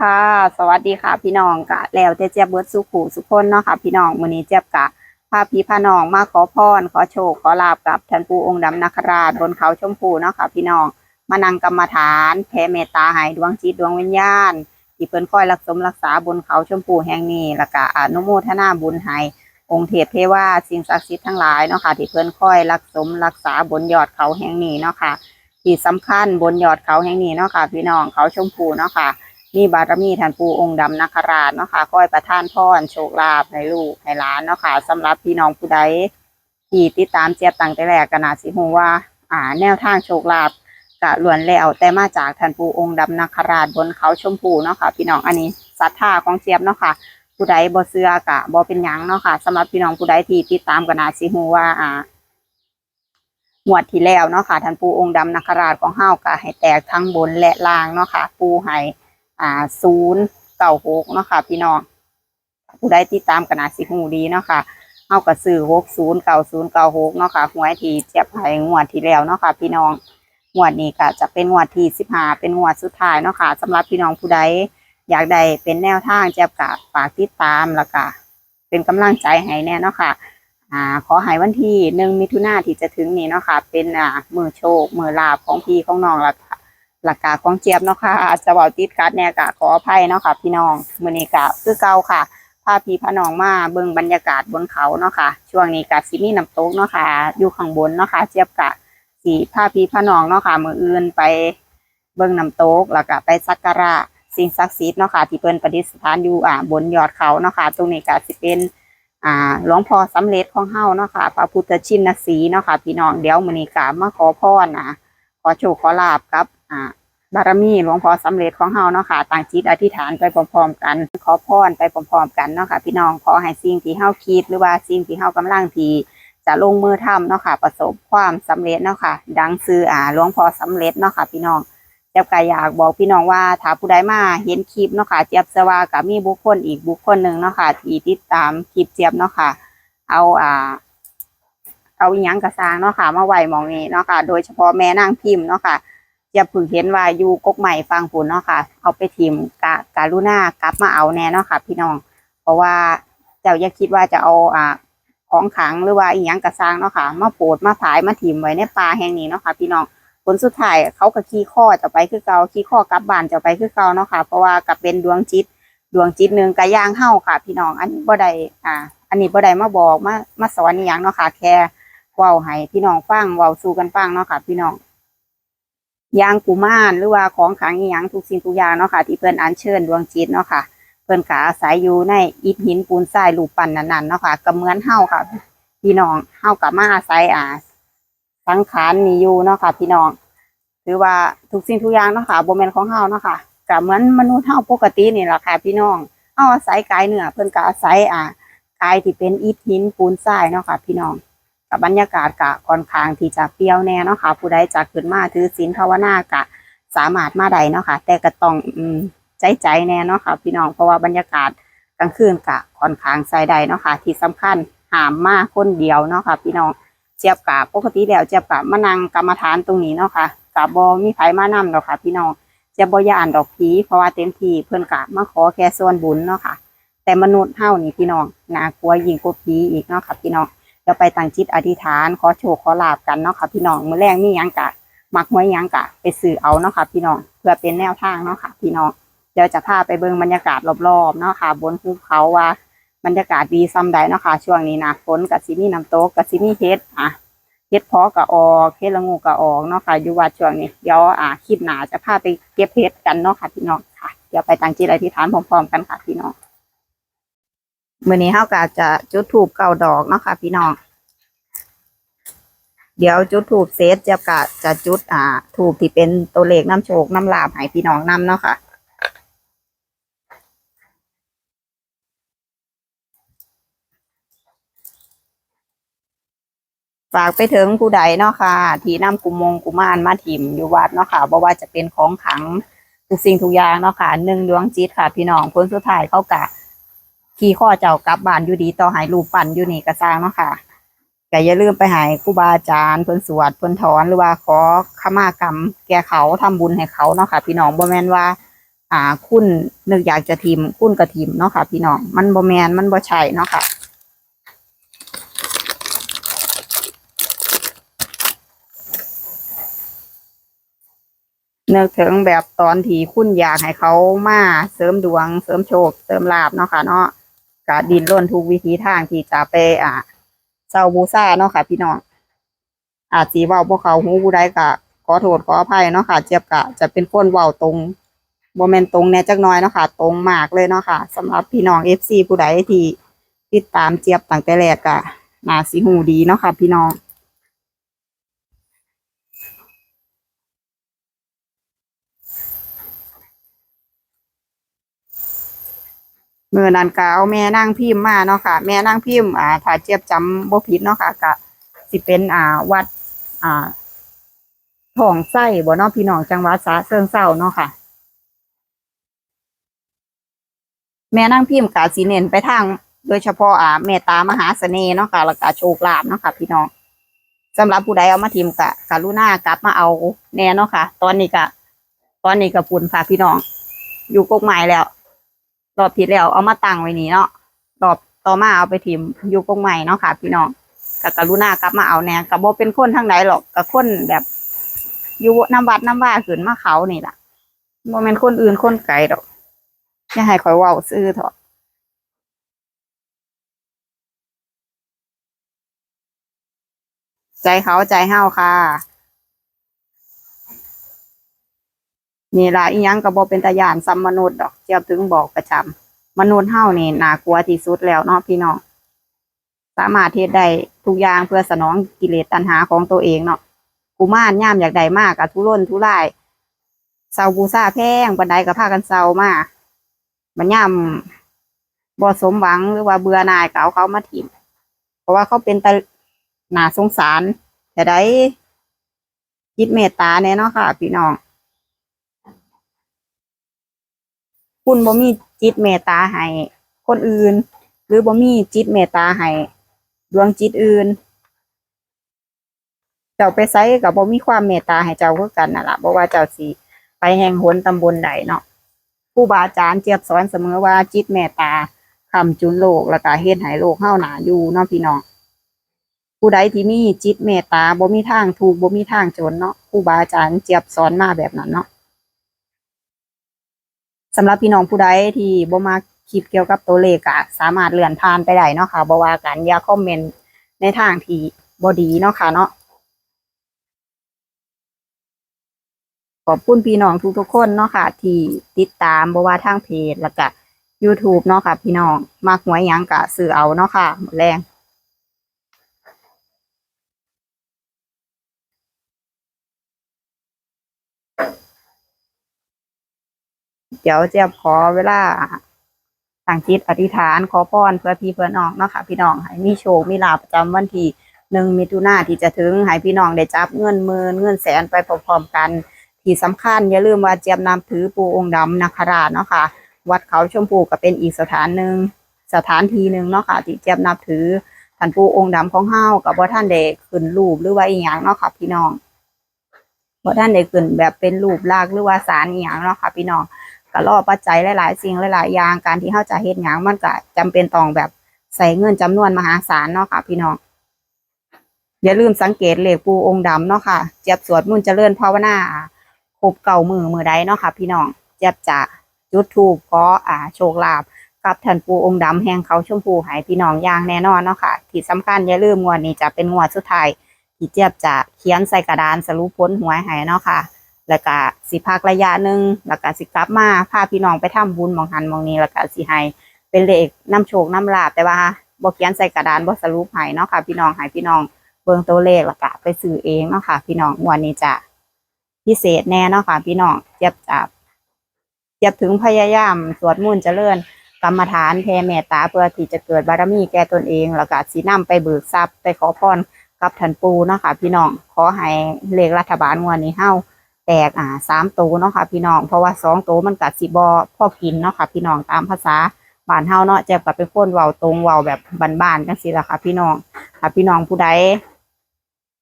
ค่ะ สวัสดีค่ะพี่น้องกะแล้วแต่เจี๊ยบเบิร์ดสุขูสุขคนเนาะค่ะพี่น้องมื้อนี้เจี๊ยบกะพาพี่พาน้องมาขอพรขอโชคขอลาบกับท่านปู่องค์ดำนาคราชบนเขาชมพูเนาะค่ะพี่น้องมานั่งกรรมฐานแผ่เมตตาให้ดวงจิตดวงวิญญาณที่เพิ่นคอยรักสมรักษาบนเขาชมพูแห่งนี้แล้วก็อนุโมทนาบุญให้องค์เทพเทวาสิ่งศักดิ์สิทธิ์ทั้งหลายเนาะค่ะที่เพิ่นคอยรักสมรักษาบนยอดเขาแห่งนี้เนาะค่ะที่สำคัญบนยอดเขาแห่งนี้เนาะค่ะพี่น้องเขาชมพูเนาะค่ะ มีบารมีท่านปู่องค์ดำนาคราชเนาะค่ะคอยประทานพรโชคลาภให้ลูกให้หลานเนาะค่ะสำหรับพี่น้องผู้ใดที่ติดตามเจี๊ยบตั้งแต่แรกก็น่าสิฮู้ว่า อ่า แนวทางโชคลาภกะล้วนแล้วแต่มาจากท่านปู่องค์ดำนาคราชบนเขาชมพูเนาะค่ะ พี่น้องอันนี้ศรัทธาของเจี๊ยบเนาะค่ะ ผู้ใดบ่เชื่อกะบ่เป็นหยังเนาะค่ะสำหรับพี่น้องผู้ใดที่ติดตามก็น่าสิฮู้ว่าอ่างวดที่แล้วเนาะค่ะท่านปู่องค์ดำนาคราชของเฮาก็ให้แตกทั้งบนและล่างเนาะค่ะ ปู่ให้ อ่าศูนย์เก้าหกเนาะค่ะ พี่น้องผู้ใดติดตามกันนาสิหูดีเนาะค่ะเฮาก็ซื้อหกศูนย์เก้าศูนย์เก้าหกเนาะค่ะหวยที่เจ็บให้งวดที่แล้วเนาะค่ะ พี่น้องงวดนี้ก็จะเป็นงวดที่สิบห้าเป็นงวดสุดท้ายเนาะค่ะสำหรับพี่น้องผู้ใดอยากได้เป็นแนวทางเจ็บกะฝากติดตามแล้วก็เป็นกำลังใจให้แน่เนาะค่ะอ่าขอให้วันที่หนึ่งมิถุนาที่จะถึงนี้เนาะค่ะ เป็นอ่ามือโชคมือลาบของพี่ของน้องละ หลักกาของเจี๊ยบเนาะค่ะอาจจะเบาติดคัดแน่กะขออภัยเนาะค่ะพี่น้องมือนี้กะคือเก่าค่ะพาพี่พาน้องมาเบิ่งบรรยากาศบนเขาเนาะค่ะ ช่วงนี้กะสิมีน้ำตกเนาะค่ะ อยู่ข้างบนเนาะค่ะ เจี๊ยบกะสิพาพี่พาน้องเนาะค่ะ มืออื่นไปเบิ่งน้ำตกแล้วก็ไปสักการะสิ่งศักดิ์สิทธิ์เนาะค่ะ ที่เพิ่นประดิษฐานอยู่อ่าบนยอดเขาเนาะค่ะ ตรงนี้ก็สิเป็นอ่าหลวงพ่อสำเร็จของเฮาเนาะค่ะ พระพุทธชินสีเนาะค่ะ พี่น้องเดี๋ยวมื้อนี้ก็มาขอพรนะขอโชคขอลาบกับ อ่าบารมีหลวงพ่อสำเร็จของเฮาเนาะค่ะต่างจิตอธิษฐานไปพร้อมๆกัน ขอพรไปพร้อมๆกันเนาะค่ะพี่น้องขอให้สิ่งที่เฮาคิดหรือว่าสิ่งที่เฮากำลังที่จะลงมือทำเนาะค่ะประสบความสำเร็จเนาะค่ะดังซื้ออ่าหลวงพ่อสำเร็จเนาะค่ะพี่น้องเจี๊ยบก็อยากบอกพี่น้องว่าถ้าผู้ใดมาเห็นคลิปเนาะค่ะเจี๊ยบจะว่ากับมีบุคคลอีกบุคคลหนึ่งเนาะค่ะที่ติดตามคลิปเจี๊ยบเนาะค่ะ เอาอ่า เอาอิหยังกระซางเนาะค่ะมาไหวมองนี้เนาะค่ะ โดยเฉพาะแม่นางพิมพ์เนาะค่ะ จะเพึ่งเห็นว่าอยู่กกใหม่ฟังผลเนาะค่ะ เอาไปทิมกะการุณากลับมาเอาแน่เนาะค่ะ พี่น้อง เพราะว่าเจ้าอย่าคิดว่าจะเอาอ่าของขังหรือว่าอีหยังกระซางเนาะค่ะ มาโปดมาผายมาทิมไว้ในป่าแห่งนี้เนาะค่ะ พี่น้องผลสุดท้ายเขาก็ขี้ข้อจะไปคือเกาขี้ข้อกลับบ้านจะไปคือเกาเนาะค่ะ เพราะว่ากับเป็นดวงจิตดวงจิตหนึ่งกะย่างเฮ้าค่ะ พี่น้อง อันนี้บ่ได้อ่า อันนี้บ่ได้มาบอกมามาสอนอีหยังเนาะค่ะ แค่เว้าให้พี่น้องฟังเว้าสู่กันฟังเนาะค่ะ พี่น้อง ยางกุมารหรือว่าของขังอีหยังทุกสิ่งทุกอย่างเนาะค่ะที่เพิ่อนอัญเชิญดวงจิตเนาะค่ะ เพิ่อนก็อาศัยอยู่ในอิฐหินปูนทรายรูปปั้นนั้นๆเนาะค่ะก็เหมือนเฮาค่ะ พี่น้องเฮากับมาอาศัยอ่าสังขารนี่อยู่เนาะค่ะ พี่น้องหรือว่าทุกสิ่งทุกอย่างเนาะค่ะโบ่แม่นของเฮาเนาะค่ะก็เหมือนมนุษย์เฮาปกตินี่แหละค่ะ พี่น้องเฮาอาศัยกายเนื้อเพิ่อนก็อาศัยอ่ากายที่เป็นอิฐหินปูนทรายเนาะค่ะ พี่น้อง กับบรรยากาศกะค่อนข้างที่จะเปรี้ยวแน่เนาะค่ะ ผู้ใดจะขึ้นมาถือศีลภาวนากะสามารถมาได้เนาะค่ะ แต่ก็ต้องอืมใจใจแน่เนาะค่ะ พี่น้องเพราะว่าบรรยากาศกลางคืนกะค่อนข้างใส่ได้เนาะค่ะ ที่สำคัญหามมาคนเดียวเนาะค่ะ พี่น้องเจียบกะปกติแล้วเจียบกะมานั่งกรรมฐานตรงนี้เนาะค่ะกะบ่มีไผมานำดอกค่ะ พี่น้องเจียบบ่ย่านดอกผีเพราะว่าเต็มที่เพิ่อนกะมาขอแค่ส่วนบุญเนาะค่ะ แต่มนุษย์เฮานี่พี่น้องน่ากลัวยิ่งกว่าผีอีกเนาะค่ะพี่น้อง จะไปตั้งจิตอธิษฐาน ขอโชคขอลาบกันเนาะค่ะพี่น้องมื้อแรกมีหยังกะมักหวยยังกะ ไปสื่อเอาเนาะค่ะพี่น้องเพื่อเป็นแนวทางเนาะค่ะพี่น้องเดี๋ยวจะพาไปเบิ่งบรรยากาศรอบๆเนาะค่ะ บนภูเขาว่าบรรยากาศดีซ้ำใดเนาะค่ะช่วงนี้นะฝนกับซิมีน้ำตกกับซิมีเฮ็ดอะเฮ็ดพาะกับออกเฮ็ดละงูกับออกเนาะค่ะอยู่วัดช่วงนี้เดี๋ยวอะคลิปหนาจะพาไปเก็บเฮ็ดกันเนาะค่ะพี่น้องค่ะเดี๋ยวไปตั้งจิตอธิษฐานพร้อมๆกันค่ะพี่น้อง มื้อนี้เฮาก็จะจุดธูปเก้าดอกเนาะค่ะ พี่น้อง เดี๋ยวจุดถูกเซตจะกะจะจุดอ่า ถูกที่เป็นตัวเลขน้ำโชคน้ำลาบให้พี่น้องนำเนาะค่ะฝากไปถึงผู้ใดเนาะค่ะ ที่นำกุมงกุมารมาถิ่มอยู่วัดเนาะค่ะบ่ว่าจะเป็นของขังทุกสิ่งทุกอย่างเนาะค่ะหนึ่งดวงจิตค่ะ พี่น้องผลสุดท้ายเขากะ ขี่ข้อเจ้ากลับบ้านอยู่ดีต่อหายรูปปั้นอยู่นี่กระซางเนาะค่ะก็อย่าลืมไปหายครูบาอาจารย์เพิ่นสวดเพิ่นถอนหรือว่าขอขมากรรม แก่เขาทำบุญให้เขาเนาะค่ะ พี่น้องบ่แม่นว่า อ่า คุณนึกอยากจะทิมคุณกระทิมเนาะค่ะ พี่น้องมันบ่แมนมันบ่ใช่เนาะค่ะนึกถึงแบบตอนที่คุณอยากให้เขามาเสริมดวง เสริมโชคเสริมลาบเนาะค่ะเนาะ ก็ดินร่นทุกวิธีทางที่จะไปอ่าเซาบูซ่าเนาะค่ะ พี่น้องอาจสีเว้าพวกเขาหูผู้ใดก็ขอโทษขออภัยเนาะค่ะ เจี๊ยบกะจะเป็นคนเว้าตรงโมเมนตรงแน่จักน้อยเนาะค่ะ ตรงมากเลยเนาะค่ะสำหรับพี่น้องเอฟซีผู้ใดที่ติดตามเจี๊ยบตั้งแต่แรกกะนาสีหูดีเนาะค่ะ พี่น้อง มื่อนั้นก็เอาแม่นั่งพิมพ์มาเนาะค่ะ แม่นั่งพิมพ์อ่าถ้าเจียบจำบ่ผิดเนาะค่ะก็สิเป็นอ่าวัดอ่าทองไส้บ่เนาะพี่น้องจังหวัดสาเชิงเซาเนาะค่ะ แม่นั่งพิมพ์กาสีเน้นไปทาง โดยเฉพาะอ่าเมตตามหาเสน่ห์เนาะค่ะแล้วก็โชคลาภเนาะค่ะ พี่น้องสำหรับผู้ใดเอามาทิมกะกรุณากลับมาเอาแน่เนาะค่ะ ตอนนี้ก็ตอนนี้ก็ปุ่นค่ะพี่น้อง อยู่กกไม้แล้ว รอบที่แล้วเอามาตั้งไว้นี่เนาะรอบต่อมาเอาไปทิมอยู่กกไม้เนาะค่ะ พี่น้องก็กรุณากลับมาเอาแน่ก็บ่เป็นคนทางไหนหรอกก็คนแบบอยู่น้ำวัดน้ำว่าขึ้นมาเขานี่แหละบ่แม่นคนอื่นคนไกลดอกอย่าให้ข่อยว้าซื่อเถอะใจเขาใจเฮาค่ะ นี่ล่ะอีหยังก็บ่เป็นตาย่านซ้ำมนุษย์ดอกเจียบถึงบอกประจำมนุษย์เฮานี่น่ากลัวที่สุดแล้วเนาะพี่น้องสามารถเฮ็ดได้ทุกอย่างเพื่อสนองกิเลสตัณหาของตัวเองเนาะกุมารย่ามอยากได้มากกับทุรนทุรายเซาบูซาแพงบันไดกับพากันเซามาบันย่ามบ่สมหวังหรือว่าเบื่อหน่ายเก็เอาเขามาถิ่มเพราะว่าเขาเป็นตาหนาสงสารแต่ได้คิดเมตตาแน่เนาะค่ะ พี่น้อง คุณบ่มีจิตเมตตาให้คนอื่น หรือบ่มีจิตเมตตาให้ดวงจิตอื่น เจ้าไปไซกับบ่มีความเมตตาให้เจ้าคือกันนั่นล่ะบ่ว่าเจ้าสิไปแห่งหนตำบลใดเนาะครูบาอาจารย์เจี๊ยบสอนเสมอว่าจิตเมตตาคำจุนโลกแล้วก็เฮ็ดให้โลกเฮาหนาอยู่เนาะพี่น้องผู้ใดที่มีจิตเมตตาบ่มีทางถูกบ่มีทางจนเนาะครูบาอาจารย์เจี๊ยบสอนมาแบบนั้นเนาะ สำหรับพี่น้องผู้ใดที่บ่มาคลิปเกี่ยวกับตัวเลขก็สามารถเลื่อนผ่านไปได้เนาะค่ะบ่ว่ากันอย่าคอมเมนต์ในทางที่บ่ดีเนาะค่ะเนาะขอบคุณพี่น้องทุกๆคนเนาะค่ะ ที่ติดตามบว่าทางเพจแล้วก็ YouTube เนาะค่ะ พี่น้องมากหวยหยังกะซื้อเอาเนาะค่ะหมดแรง เดี๋ยวเจะขอเวลาสั่งจิตอธิษฐานขอพรเพื่อพี่เพื่อน้องเนาะค่ะ พี่น้องให้มีโชคมีลาภประจำวันที่หนึ่งมิถุนาที่จะถึงให้พี่น้องได้จับเงินหมื่นเงินแสนไปพร้อมๆกัน ที่สำคัญอย่าลืมว่าเจียมนำถือปูองค์ดำนาคราชเนาะค่ะ วัดเขาชมพูก็เป็นอีกสถานหนึ่งสถานที่หนึ่งเนาะค่ะที่เจียมนับถือท่านปูองค์ดำของเฮากับว่าท่านเด็กขึ้นรูปหรือว่าอีหยังเนาะค่ะ พี่น้องว่าท่านเด็กขึ้นแบบเป็นรูปลากหรือว่าสารอีหยังเนาะค่ะ พี่น้อง ก็รอปัจจัยหลายๆสิ่งหลายๆอย่างการที่เฮาจะเฮ็ดหยังมันก็จำเป็นต้องแบบใส่เงินจำนวนมหาศาลเนาะค่ะ พี่น้องอย่าลืมสังเกตเหลขปูองค์ดำเนาะค่ะเจียบสวดมุ่นเจริญภาวนาครบเก่ามือมือใดเนาะค่ะ พี่น้องเจ็บจะจุดถูกขออ่าโชคลาภกับท่านปูองค์ดำแห่งเขาชมพูหายพี่น้องอย่างแน่นอนเนาะค่ะที่สำคัญอย่าลืมงวดนี้จะเป็นงวดสุดท้ายที่เจี๊ยบจะเขียนใส่กระดานสรุปผลหวยหายเนาะค่ะ แล้วก็สิพักระยะหนึ่งแล้วก็สิกลับมาพาพี่น้องไปทำบุญมองหันมองนี้แล้วก็สิให้เป็นเลขน้ำโชคน้ำลาบแต่ว่าบ่เขียนใส่กระดานบ่สรุปให้เนาะค่ะ พี่น้องให้พี่น้องเบิ่งตัวเลขแล้วก็ไปซื้อเองเนาะค่ะ พี่น้องวดนี้จะพิเศษแน่เนาะค่ะ พี่น้องเจ็บจับเจ็บถึงพยายามสวดมนต์เจริญกรรมฐานแผ่เมตตาเพื่อที่จะเกิดบารมีแก่ตนเอง แล้วก็สีน้ำไปเบิกทรัพย์ไปขอพรกับท่านปูเนาะค่ะ พี่น้องขอให้เลขรัฐบาลงวดนี้เฮ้า แตกอ่าสามโตเนาะค่ะพี่น้อง เพราะว่าสองโตมันกัดสิบอพ่อกินเนาะค่ะพี่น้องตามภาษาบ้านเฮาเนาะเจ็บกับเป็นคนเว้าตรงเว้าแบบบ้านๆจังซี่ล่ะค่ะ พี่น้องค่ะพี่น้องผู้ใด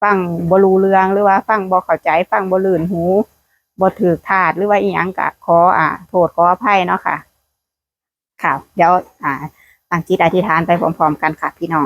ฟังบ่รู้เรื่องหรือว่าฟังบ่เข้าใจฟังบ่ลื่นหูบ่ถือขาดหรือว่าอีหยังกะขออ่า โทษขออภัยเนาะค่ะค่ะเดี๋ยวอ่าตั้งจิตอธิษฐานไปพร้อมๆกันค่ะ พี่น้อง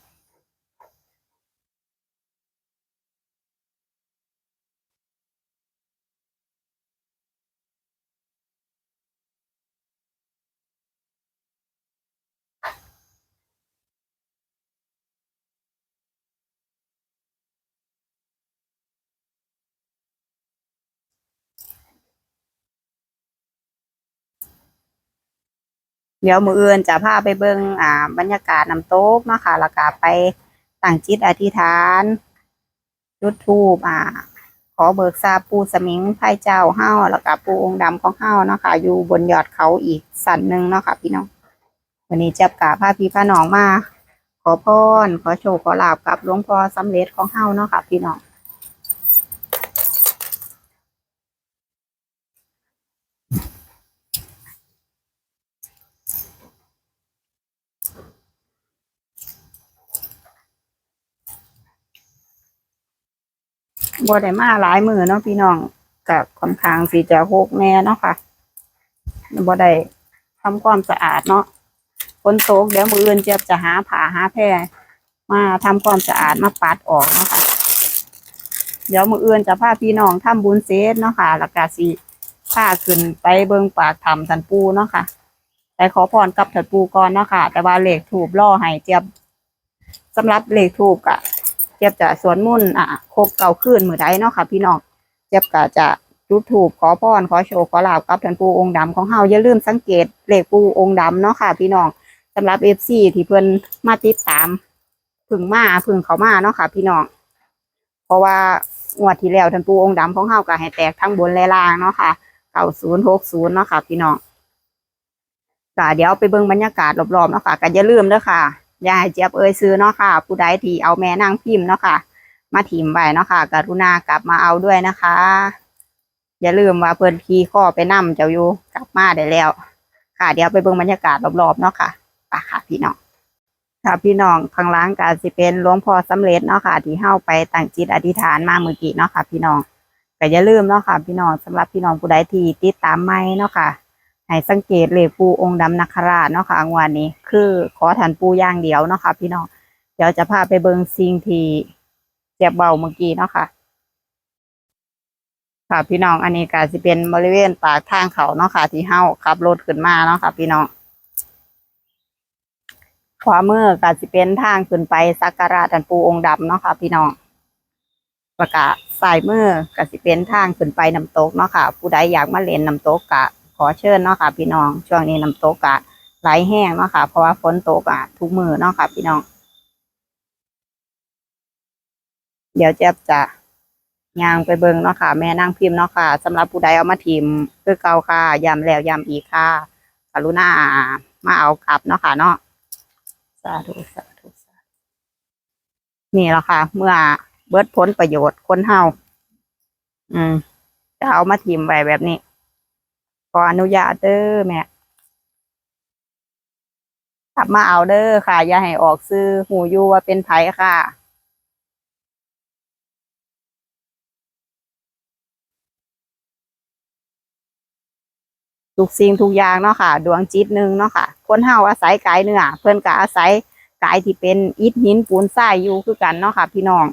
เดี๋ยวมืออื่นจะพาไปเบิ่งอ่า บรรยากาศน้ำตกนาะค่ะแล้วก็ไปตั้งจิตอธิษฐานจุดธูปอ่า ขอเบิกทราปูสมิงไพ่เจ้าเฮ้าแล้วก็ปูองค์ดำของเฮ้าเนาะค่ะอยู่บนยอดเขาอีกสันหนึ่งเนาะค่ะพี่น้อง วันนี้จ็บกาพาพี่พาน้องมาขอพรขอโชคขอลาบกับหลวงพ่อสำเร็จของเฮ้าเนาะค่ะพี่น้อง บ่ได้มาหลายมือเนาะพี่น้องกับค่อนข้างสีจะโหกแน่เนาะค่ะบ่ได้ทำความสะอาดเนาะฝนตกเดี๋ยวมืออื่นเจ็บจะหาผ้าหาแพรมาทำความสะอาดมาปัดออกเนาะค่ะเดี๋ยวมืออื่นจะพาพี่น้องทำบุญเซตเนาะค่ะแล้วก็สิพาขึ้นไปเบิ่งปากถ้ำทันปูเนาะค่ะไปขอพรกับถันปูก่อนเนาะค่ะ แต่ว่าเลขถูกล่อให้เจ็บสำหรับเลขถูกอะ เจี๊ยบจะสวนมุ่นต์อะครบเก่าขึ้นมือใดเนาะค่ะ พี่น้องเจี๊ยบก็จะจุดถูกขอพรขอโชคขอลาบกับท่านปูองค์ดำของเฮาอย่าลืมสังเกตเลขปูองค์ดำเนาะค่ะ พี่น้องสำหรับเอฟซีที่เพิ่นมาติดตามพึ่งมาพึ่งเขามาเนาะค่ะ พี่น้องเพราะว่างวดที่แล้วท่านปูองค์ดำของเฮาก็ให้แตกทั้งบนและล่างเนาะค่ะเก้าศูนย์หกศูนย์เนาะค่ะ พี่น้องก็เดี๋ยวไปเบิ่งบรรยากาศรอบๆเนาะค่ะก็อย่าลืมเด้อค่ะ ยายเจี๊ยบเอ่ยซื้อเนาะค่ะ ผู้ใดที่เอาแม่นางพิมพ์เนาะค่ะ มาถิ่มไว้เนาะค่ะ กรุณากลับมาเอาด้วยนะคะ อย่าลืมว่าเพิ่นขี่ข้อไปนํเจ้าอยู่กลับมาได้แล้ว ค่ะเดี๋ยวไปเบิ่งบรรยากาศรอบๆเนาะค่ะไปค่ะพี่น้องค่ะพี่น้องข้างล่างก็สิเป็นหลวงพ่อสำเร็จเนาะค่ะ ที่เฮาไปตั้งจิตอธิษฐานมาเมื่อกี้เนาะค่ะ พี่น้องก็อย่าลืมเนาะค่ะ พี่น้องสำหรับพี่น้องผู้ใดที่ติดตามไม่เนาะค่ะ ให้สังเกตเลขปูองค์ดำนาคราชเนาะค่ะงวดนี้ คือขอฐานปูย่างเดียวเนาะค่ะพี่น้องเดี๋ยวจะพาไปเบิงสิ่งที่เจ็บเบาเมื่อกี้เนาะค่ะ ค่ะพี่น้องอันนี้ก็จะเป็นบริเวณปากทางเขาเนาะค่ะ ที่เฮาขับรถขึ้นมาเนาะค่ะ พี่น้องขวามือก็จะเป็นทางขึ้นไปสักการะฐานปูองค์ดำเนาะค่ะพี่น้องประกาศสายมือก็จะเป็นทางขึ้นไปน้ำตกเนาะค่ะ ผู้ใดอยากมาเล่นน้ำตกกะ อเชิญเนาะค่ะ พี่น้อง ช่วงนี้น้ำตกอะไหลแห้งเนาะค่ะ เพราะว่าฝนตกอะทุกมือเนาะค่ะ พี่น้อง เดี๋ยวเจ็บจะย่างไปเบิงเนาะค่ะ แม่นางพิมพ์เนาะค่ะสำหรับผู้ใดเอามาทิมคือเก่าค่ะยำแล้วยำอีกค่ะกรุณามาเอากลับเนาะค่ะเนาะสาธุสาธุสาธุนี่แหละค่ะ เมื่อเบิดผลประโยชน์คนเฮาอืมจะเอามาทิมไว้แบบนี้ ขออนุญาตเด้อแม่กลับมาเอาเด้อค่ะ อย่าให้ออกซื้อหูอยู่ว่าเป็นไผค่ะ ทุกสิ่งทุกอย่างเนาะค่ะ ดวงจิตหนึ่งเนาะค่ะ คนเฮาอาศัยกายเนื้อเพิ่อนก็อาศัยกายที่เป็นอิฐหินปูนทรายอยู่คือกันเนาะค่ะ พี่น้อง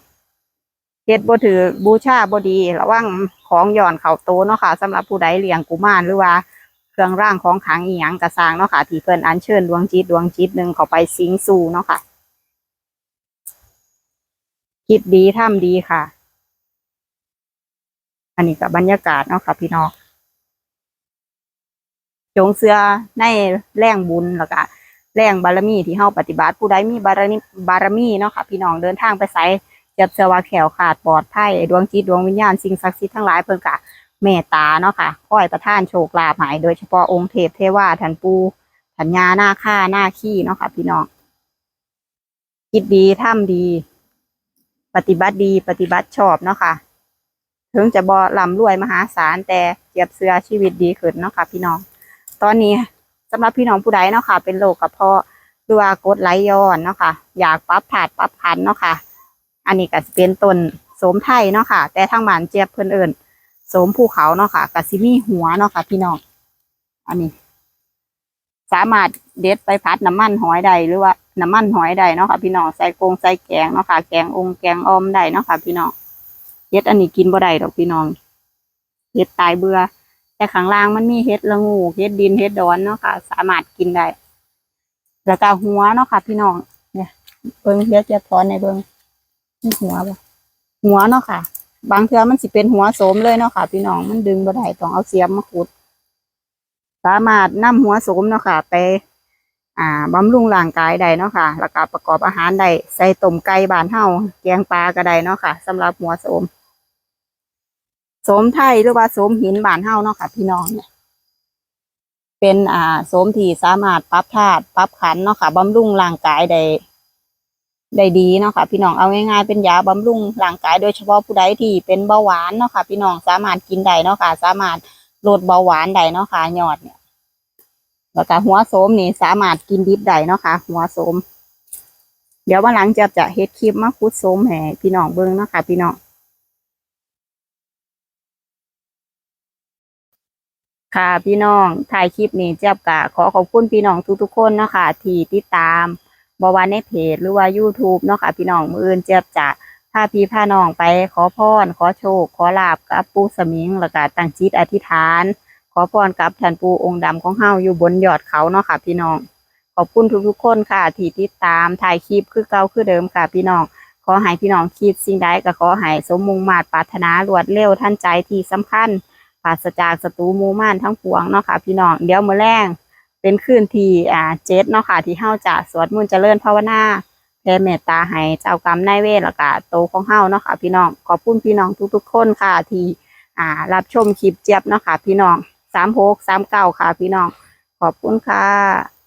เฮ็ดบ่ถือบูชาบ่ดี ระวังของหย่อนเข้าโตเนาะค่ะสำหรับผู้ใดเลี้ยงกุมารหรือว่าเครื่องร่างของขังอีหยังกระสร้างเนาะค่ะ ที่เพิ่นอัญเชิญดวงจิตดวงจิตหนึ่งเข้าไปสิงสู่เนาะค่ะ คิดดีทำดีค่ะ อันนี้กับบรรยากาศเนาะค่ะ พี่น้องจงเสื้อในแรงบุญแล้วก็แรงบารมีที่เฮาปฏิบัติผู้ใดมีบารมีบารมีเนาะค่ะ พี่น้องเดินทางไปไส เจ็บเสว่าแขวขาดปลอดภัยดวงจิตดวงวิญญาณสิ่งศักดิ์สิทธิ์ทั้งหลายเพิ่นกะเมตตาเนาะค่ะคอยประท่านโชคลาภให้โดยเฉพาะองค์เทพเทวาทันปูทัญญาหน้าค่าหน้าขี้เนาะค่ะ พี่น้องคิดดีทำดี ปฏิบัติดี ปฏิบัติชอบเนาะค่ะ ถึงจะบ่ร่ำรวยมหาศาลแต่เจียบเสือชีวิตดีขึ้นเนาะค่ะ พี่น้อง ตอนนี้สำหรับพี่น้องผู้ใดเนาะค่ะ เป็นโรคกระเพาะหรือว่ากดไหลย้อนเนาะค่ะ อยากปรับถาดปรับขันเนาะค่ะ อันนี้ก็สิเป็นต้นโสมไทยเนาะค่ะ แต่ทางบ้านเจี๊ยบเพิ่นเอิ้นโสมภูเขาเนาะค่ะก็สิมีหัวเนาะค่ะ พี่น้องอันนี้ สามารถเด็ดไปพัดน้ำมันหอยได้หรือว่าน้ำมันหอยได้เนาะค่ะ พี่น้องใส่กงใส่แกงเนาะค่ะ แกงองแกงออมได้เนาะค่ะ พี่น้องเฮ็ดอันนี้กินบ่ได้ดอกพี่น้องเฮ็ดตายเบื่อแต่ข้างล่างมันมีเฮ็ดละงูเฮ็ดดินเฮ็ดดอนเนาะค่ะ สามารถกินได้แล้วก็หัวเนาะค่ะ พี่น้องเนี่ยเบิ่งเดี๋ยวจะถอนในเบิ่ง มีหัวบ่หัวเนาะค่ะ บางเทื่อมันสิเป็นหัวโสมเลยเนาะค่ะ พี่น้องมันดึงบ่ได้ต้องเอาเสียมมาขุด สามารถนำหัวโสมเนาะค่ะ ไป อ่าบำรุงร่างกายได้เนาะค่ะ แล้วก็ประกอบอาหารได้ใส่ต้มไก่บานเฮาแกงปลาก็ได้เนาะค่ะสำหรับหัวโสมโสมไทยหรือว่าโสมหินบานเฮาเนาะค่ะ พี่น้องเนี่ยเป็นอ่าโสมที่สามารถปรับธาตุปรับขันเนาะค่ะบำรุงร่างกายได้ ได้ดีเนาะค่ะพี่น้องเอาง่ายๆเป็นยาบำรุงร่างกายโดยเฉพาะผู้ใดที่เป็นเบาหวานเนาะค่ะพี่น้องสามารถกินได้เนาะค่ะ สามารถลดเบาหวานได้เนาะค่ะยอดเนี่ยแล้วก็หัวโสมนี่สามารถกินดิบได้เนาะค่ะ หัวโสม เดี๋ยววันหลังจะจะเฮ็ดคลิปมาคุดโสมให้พี่น้องเบิ่งเนาะค่ะ พี่น้องค่ะพี่น้องถ่ายคลิปนี้เจ็บกะขอขอบคุณพี่น้องทุกๆคนเนาะคะที่ติดตาม บว่าในเพจหรือว่า YouTube เนาะค่ะพี่น้องมืออื่นเจ็บจะพาพี่พาน้องไปขอพรขอโชค ขอลาบกับปู่สมิงแล้วก็ตั้งจิตอธิษฐาน ขอพรกับท่านปู่องค์ดำของเฮาอยู่บนยอดเขาเนาะค่ะพี่น้อง ขอบคุณทุกๆคนค่ะที่ติดตามถ่ายคลิปคือเก่าคือเดิมค่ะพี่น้อง ขอให้พี่น้องคิดสิ่งใดก็ขอให้สมมุงมาตรปรารถนารวดเร็วทันใจที่สำคัญปราศจากศัตรูมูม่านทั้งปวงเนาะค่ะพี่น้องเดี๋ยวมื้อแรง เป็นคืนที่อ่าเจ็ดเนาะค่ะที่เฮาจะสวดมนต์เจริญภาวนาแผ่เมตตาให้เจ้ากรรมนายเวรแล้วก็โตของเฮาเนาะค่ะพี่น้องขอบคุณพี่น้องทุก ๆ คนค่ะที่อ่ารับชมคลิปเจี๊ยบเนาะค่ะพี่น้องสามหกสามเก้าค่ะพี่น้องขอบคุณค่ะ